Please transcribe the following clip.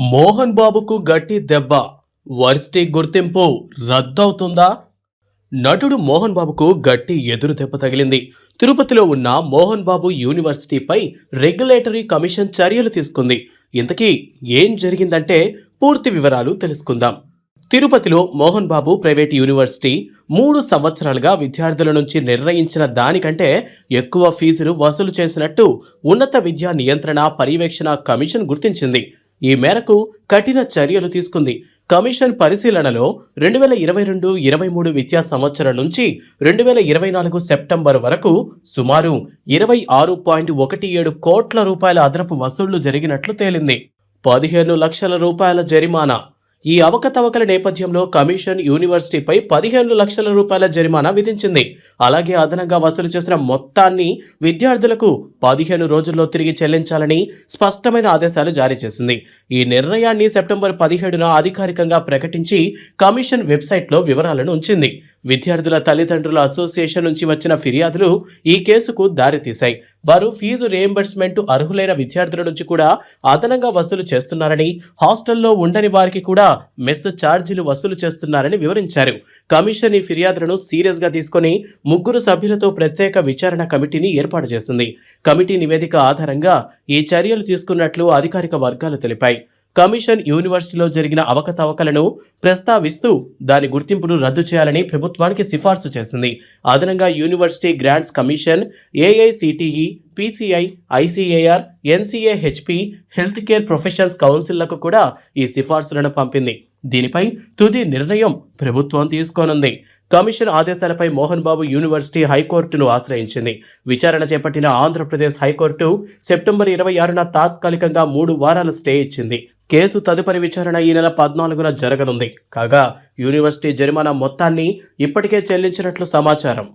మోహన్ బాబుకు గట్టి దెబ్బ. వర్సిటీ గుర్తింపు రద్దవుతుందా? నటుడు మోహన్ బాబుకు గట్టి ఎదురు దెబ్బ తగిలింది. తిరుపతిలో ఉన్న మోహన్ బాబు యూనివర్సిటీపై రెగ్యులేటరీ కమిషన్ చర్యలు తీసుకుంది. ఇంతకీ ఏం జరిగిందంటే పూర్తి వివరాలు తెలుసుకుందాం. తిరుపతిలో మోహన్ బాబు ప్రైవేట్ యూనివర్సిటీ మూడు సంవత్సరాలుగా విద్యార్థుల నుంచి నిర్ణయించిన దానికంటే ఎక్కువ ఫీజులు వసూలు చేసినట్టు ఉన్నత విద్యా నియంత్రణ పర్యవేక్షణ కమిషన్ గుర్తించింది. ఈ మేరకు కఠిన చర్యలు తీసుకుంది. కమిషన్ పరిశీలనలో రెండు వేల ఇరవై రెండు ఇరవై మూడు విద్యా సంవత్సరం నుంచి రెండు వేల ఇరవై నాలుగు సెప్టెంబర్ వరకు సుమారు ఇరవై ఆరు పాయింట్ ఒకటి ఏడు కోట్ల రూపాయల అదనపు వసూళ్ళు జరిగినట్లు తేలింది. పదిహేను లక్షల రూపాయల జరిమానా ఈ అవకతవకల నేపథ్యంలో కమిషన్ యూనివర్సిటీపై పదిహేను లక్షల రూపాయల జరిమానా విధించింది. అలాగే అదనంగా వసూలు చేసిన మొత్తాన్ని విద్యార్థులకు పదిహేను రోజుల్లో తిరిగి చెల్లించాలని స్పష్టమైన ఆదేశాలు జారీ చేసింది. ఈ నిర్ణయాన్ని సెప్టెంబర్ పదిహేడున అధికారికంగా ప్రకటించి కమిషన్ వెబ్సైట్లో వివరాలను ఉంచింది. విద్యార్థుల తల్లిదండ్రుల అసోసియేషన్ నుంచి వచ్చిన ఫిర్యాదులు ఈ కేసుకు దారితీశాయి. వారు ఫీజు రియంబర్స్మెంట్ అర్హులైన విద్యార్థుల నుంచి కూడా అదనంగా వసూలు చేస్తున్నారని హాస్టల్లో ఉండని వారికి కూడా మెస్ ఛార్జీలు వసూలు చేస్తున్నారని వివరించారు. కమిషన్ ఈ ఫిర్యాదులను సీరియస్గా తీసుకొని ముగ్గురు సభ్యులతో ప్రత్యేక విచారణ కమిటీని ఏర్పాటు చేసింది. కమిటీ నివేదిక ఆధారంగా ఈ చర్యలు తీసుకున్నట్లు అధికారిక వర్గాలు తెలిపాయి. కమిషన్ యూనివర్సిటీలో జరిగిన అవకతవకలను ప్రస్తావిస్తూ దాని గుర్తింపును రద్దు చేయాలని ప్రభుత్వానికి సిఫార్సు చేసింది. అదనంగా university grants commission AICTE PCI ICAR NCAHP health care professions కౌన్సిల్లకు కూడా ఈ సిఫార్సులను పంపింది. దీనిపై తుది నిర్ణయం ప్రభుత్వం తీసుకోనుంది. కమిషన్ ఆదేశాలపై మోహన్ బాబు యూనివర్సిటీ హైకోర్టును ఆశ్రయించింది. విచారణ చేపట్టిన ఆంధ్రప్రదేశ్ హైకోర్టు సెప్టెంబర్ ఇరవై ఆరున తాత్కాలికంగా మూడు వారాలు స్టే ఇచ్చింది. కేసు తదుపరి విచారణ ఈ నెల పద్నాలుగున జరగనుంది. కాగా యూనివర్సిటీ జరిమానా మొత్తాన్ని ఇప్పటికే చెల్లించినట్లు సమాచారం.